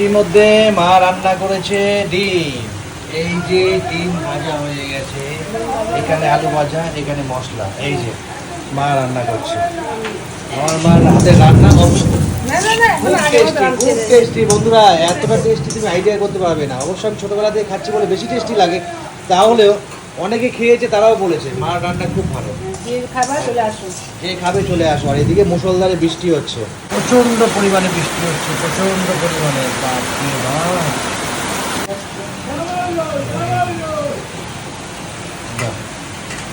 বৃষ্টির মধ্যে মা রান্না করেছে ডিম। এই যে ডিম ভাজা হয়ে গেছে, এখানে আলু ভাজা, এখানে মশলা। এই যে মা রান্না করছে। আমার মার হাতে রান্না খুব টেস্টি খুব টেস্টি বন্ধুরা এতটা টেস্টি তুমি আইডিয়া করতে পারবে না। অবশ্য আমি ছোটবেলা থেকে খাচ্ছি বলে বেশি টেস্টি লাগে। তাহলেও অনেকে খেয়েছে তারাও বলেছে মার রান্না খুব ভালো। যে চলে খাবে চলে আসো। আর এদিকে মুসলধারে বৃষ্টি হচ্ছে। প্রচণ্ড পরিমাণে বৃষ্টি হচ্ছে প্রচণ্ড পরিমাণে।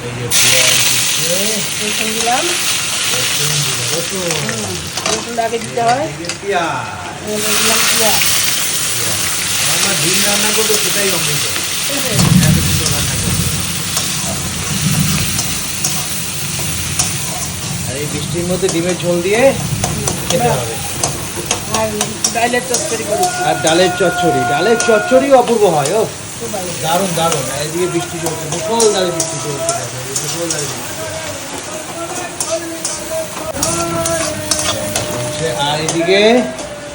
এই যে পেঁয়াজ দিচ্ছে, দিলাম। রসুন রসুনটা আগে দিতে হয়। পেঁয়াজ, দিলাম পেঁয়াজ পেঁয়াজ। ডিম রান্না করতো সেটাই অমৃত এত সুন্দর রান্না করতো আর এই বৃষ্টির মধ্যে ডিমের ঝোল দিয়ে খেতে হবে। আর চচ্চড়ি ডালের চচ্চড়ি। ডালের চচ্চড়ি অপূর্ব হয় ও। দারুণ দারুণ। এদিকে বৃষ্টি চলছে। মুসলধারে বৃষ্টি চলছে। বৃষ্টি চলছে। আর এদিকে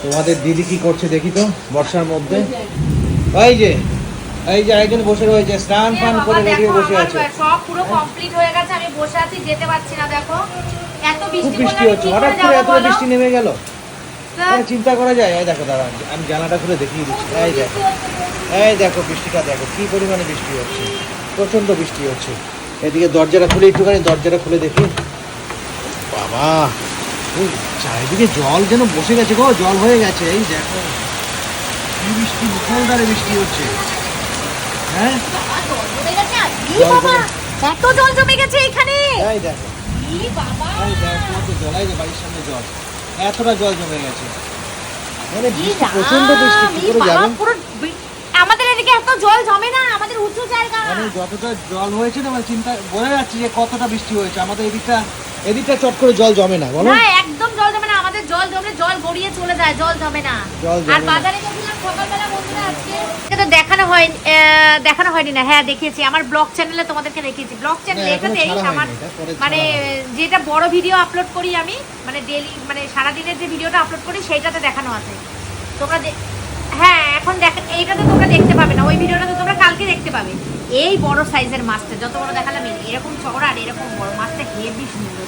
তোমাদের দিদি কি করছে দেখি তো বর্ষার মধ্যে। ওই যে এই যে একজন বসে রয়েছে স্নান পান করে রেডি বসে আছে। সব পুরো কমপ্লিট হয়ে গেছে আমি বসে আছি যেতে পারছি না দেখো। এত খুব বৃষ্টি বৃষ্টি হচ্ছে হঠাৎ করে এত বৃষ্টি নেমে গেল। চিন্তা করা যায় এই দেখো দাঁড়া আমি জানাটা খুলে দেখিয়ে দিচ্ছি এই দেখো। এই দেখো বৃষ্টিটা দেখো কি পরিমাণে বৃষ্টি হচ্ছে প্রচণ্ড বৃষ্টি হচ্ছে। এদিকে দরজাটা খুলে একটুখানি দরজাটা খুলে দেখি। বাবা। ওই চারিদিকে জল যেন বসে গেছে গো জল হয়ে গেছে এই দেখো। কি বৃষ্টি মুখলধারে বৃষ্টি হচ্ছে। হ্যাঁ? বাবা, জল জমে গেছে আর? ই জল বাবা, জমে- এত জল জমে গেছে এখানে। এই দেখো। ই বাবা। এই দেখো কত জল যে বাড়ির সামনে জল। এতটা জল জমে গেছে। মানে বৃষ্টি প্রচণ্ড বৃষ্টি কি করে যাবেন পুরো আমাদের এদিকে এত জল জমে না আমাদের উঁচু জায়গা। মানে যতটা জল হয়েছে না মানে চিন্তা বোঝা যাচ্ছে যে কতটা বৃষ্টি হয়েছে। আমাদের এদিকটা এদিকটা চট করে জল জমে না বলো। না একদম জল জমে না আমাদের জল জমলে জল গড়িয়ে চলে যায় জল জমে না। আর বাজারে গেছিলাম সকালবেলা বন্ধুরা আজকে। এটা দেখানো হয় দেখানো হয়নি না। হ্যাঁ দেখিয়েছি। আমার ব্লগ চ্যানেলে তোমাদেরকে দেখিয়েছি। ব্লগ চ্যানেলে এটাতেই আমার মানে যেটা বড় ভিডিও আপলোড করি আমি মানে ডেলি মানে সারাদিনের যে ভিডিওটা আপলোড করি সেইটাতে দেখানো আছে। তোমরা হ্যাঁ এখন দেখ এইটাতে তোমরা দেখতে পাবে না। ওই ভিডিওটাতে তোমরা কালকে দেখতে পাবে। এই বড় সাইজের মাছটা যত বড় দেখালাম এরকম চওড়া আর এরকম বড়। মাছটা হেভি সুন্দর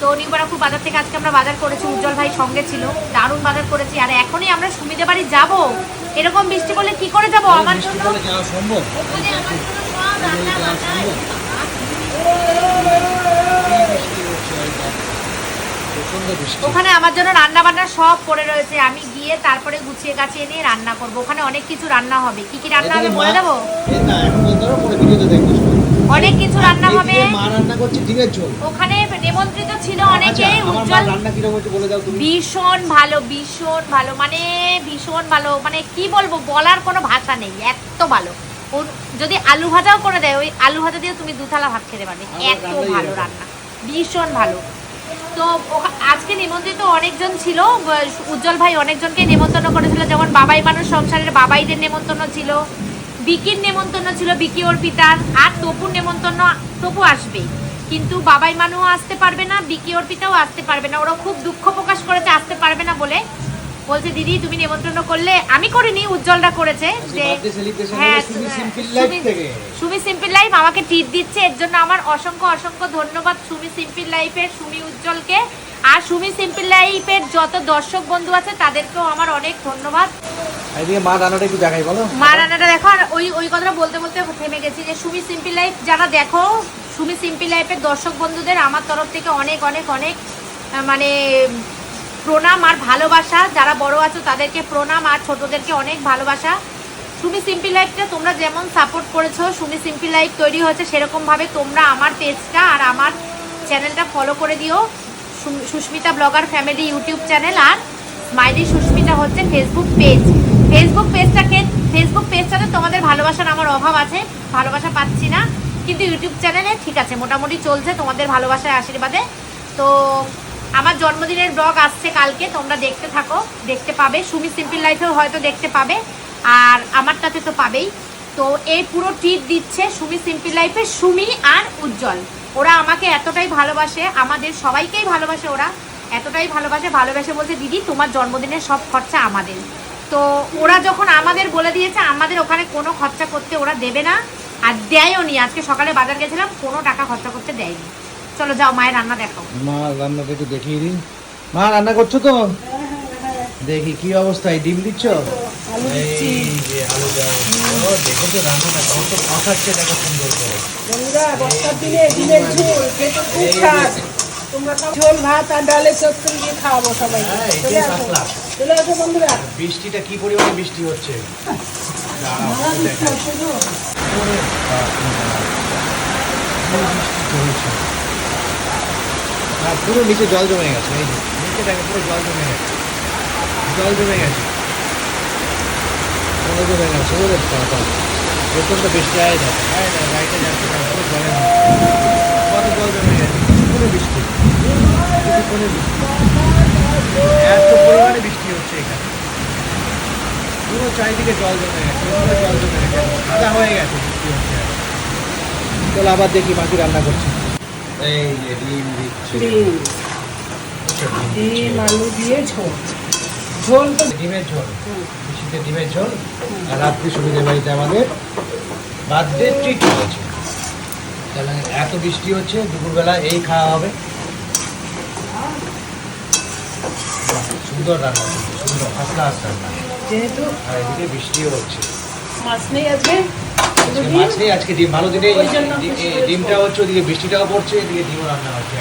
তো নিবারাপুর বাজার থেকে আজকে আমরা বাজার করেছি উজ্জ্বল ভাই সঙ্গে ছিল দারুণ বাজার করেছি আর এখনই আমরা সুমিদে বাড়ি যাব। এরকম বৃষ্টি বলে কি করে যাব আমার জন্য? সম্ভব ওখানে আমার জন্য সব রান্না যাওয়া বান্না সম্ভব? কি বৃষ্টি হচ্ছে এই দেখো। প্রচণ্ড বৃষ্টি ওখানে আমার জন্য রান্না বান্না সব পড়ে রয়েছে। আমি গিয়ে তারপরে গুছিয়ে নিয়ে রান্না করব। ওখানে অনেক কিছু রান্না হবে। কি কি রান্না হবে বলে দেবো। অনেক কিছু রান্না হবে। মা রান্না করছে ডিমের ঝোল। ওখানে নিমন্ত্রিত ছিল আচ্ছা মা উজ্জ্বল রান্না কীরকম হচ্ছে বলে দাও তুমি। ভীষণ ভালো ভীষণ ভালো মানে ভীষণ ভালো। মানে কি বলব বলার কোনো ভাষা নেই এত ভালো। যদি আলু ভাজাও করে দেয় ওই আলু ভাজা দিয়ে তুমি দুথালা ভাত খেতে পারবে। এত ভালো রান্না। ভীষণ ভালো। তো আজকে নিমন্ত্রিত অনেকজন ছিল উজ্জ্বল ভাই অনেকজনকে নেমন্তন্ন করেছিল, যেমন বাবাই মানুষ সংসারের বাবাইদের নেমন্তন্ন ছিল, বিকির নেমন্তন্ন ছিল, বিকি ওর পিতার আর তপুর নেমন্তন্ন তপু আসবে কিন্তু বাবাই মানুও আসতে পারবে না, বিকি ওর পিতাও আসতে পারবে না। ওরা খুব দুঃখ প্রকাশ করেছে, আসতে পারবে না বলে। বলছে দিদি তুমি নিমন্ত্রণ করলে আমি করিনি উজ্জ্বলটা করেছে যে birthday হ্যাঁ সুমি থেকে। সিম্পল লাইফ আমাকে টিপ দিচ্ছে এর জন্য আমার অসংখ্য অসংখ্য ধন্যবাদ সুমি সিম্পল লাইফের সুমি উজ্জ্বলকে। আর সুমি সিম্পল লাইফের যত দর্শক বন্ধু আছে তাদেরকেও আমার অনেক ধন্যবাদ। এদিকে মা রান্নাটা একটু দেখাই বলো। মা রান্নাটা দেখো আর ওই ওই কথাটা বলতে বলতে থেমে গেছি যে সুমি সিম্পল লাইফ যারা দেখো সুমি সিম্পল লাইফের দর্শক বন্ধুদের আমার তরফ থেকে অনেক অনেক অনেক মানে প্রণাম আর ভালোবাসা, যারা বড় আছো তাদেরকে প্রণাম আর ছোটদেরকে অনেক ভালোবাসা। সুমি সিম্পল লাইফটা তোমরা যেমন সাপোর্ট করেছ, সুমি সিম্পল লাইফ তৈরি হয়েছে সেরকমভাবে তোমরা আমার পেজটা আর আমার চ্যানেলটা ফলো করে দিও। Susmita blogger family YouTube channel আর মাইলি সুস্মিতা হচ্ছে ফেসবুক পেজ ফেসবুক পেজটাকে ফেসবুক পেজটাতে তোমাদের ভালোবাসার আমার অভাব আছে, ভালোবাসা পাচ্ছি না। কিন্তু ইউটিউব চ্যানেলে ঠিক আছে, মোটামুটি চলছে তোমাদের ভালোবাসায় আশীর্বাদে। তো আমার জন্মদিনের ব্লগ আসছে কালকে, তোমরা দেখতে থাকো, দেখতে পাবে। সুমি সিম্পল লাইফেও হয়তো দেখতে পাবে, আর আমারটাতে তো পাবেই। তো এই পুরো টিপ দিচ্ছে সুমি সিম্পল লাইফে সুমি আর উজ্জ্বল। ওরা আমাকে এতটাই ভালোবাসে, আমাদের সবাইকেই ভালোবাসে ওরা। এতটাই ভালোবাসে ভালোবাসে বলছে, দিদি, তোমার জন্মদিনের সব খরচা আমাদের। তো ওরা যখন আমাদের বলে দিয়েছে, আমাদের ওখানে কোনো খরচা করতে ওরা দেবে না। আর দেয়ও নি আজকে সকালে বাজার গেছিলাম, কোনো টাকা খরচা করতে দেয়নি। চলো যাও মায়ের রান্না দেখো মা রান্নাটা একটু দেখিয়ে দিন। মা রান্না করছ তো? দেখি কি অবস্থা? এই ডিম দিচ্ছ? দেখো তো রান্নাটা কত কষাচ্ছে দেখো সুন্দর করে। বর্ষার দিনে ডিমের ঝোল খেতে খুব স্বাদ। তোমরা ঝোল ভাত আর ডালের চচ্চড়ি দিয়ে খাওয়াবো সবাই। হ্যাঁ, চলে আসো। চলে আসো বন্ধুরা। বৃষ্টিটা কি পরিমাণে বৃষ্টি হচ্ছে? বৃষ্টি চলছে। আর পুরো নিচে জল জমে গেছে, এই নিচে দেখো পুরো জল জমে গেছে। জল জমে গেছে। জল জমে গেছে, ওরে বাবা। প্রচণ্ড বৃষ্টি, আয় দেখো, আয় না গাড়িটা যাচ্ছে না পুরো মধ্যে। কত জল জমে গেছে, পুরো বৃষ্টি। কিছুক্ষণে বৃষ্টি। এত পরিমাণে বৃষ্টি হচ্ছে এখানে। পুরো চারিদিকে জল জমে গেছে, পুরো জল জমে গেছে। সাদা হয়ে গেছে বৃষ্টি হচ্ছে। চলো আবার দেখি বাকি রান্না করছি। এই ডিম দিচ্ছে ডিম আলু দিয়ে ঝোল ঝোল তো ডিমের ঝোল। বৃষ্টিতে ডিমের ঝোল আর রাত্রি সুবিধে বাড়িতে আমাদের বার্থডে ট্রিট হয়েছে। তাহলে এত বৃষ্টি হচ্ছে দুপুরবেলা এই খাওয়া হবে। সুন্দর রান্না সুন্দর ক্লাস রান্না যেহেতু আর এদিকে বৃষ্টিও হচ্ছে। মাছ নেই আজকে? মাছ আজকে ডিম ভালো দিনে। ডিমটা হচ্ছে ওদিকে বৃষ্টিটাও পড়ছে এদিকে ডিমও রান্না হচ্ছে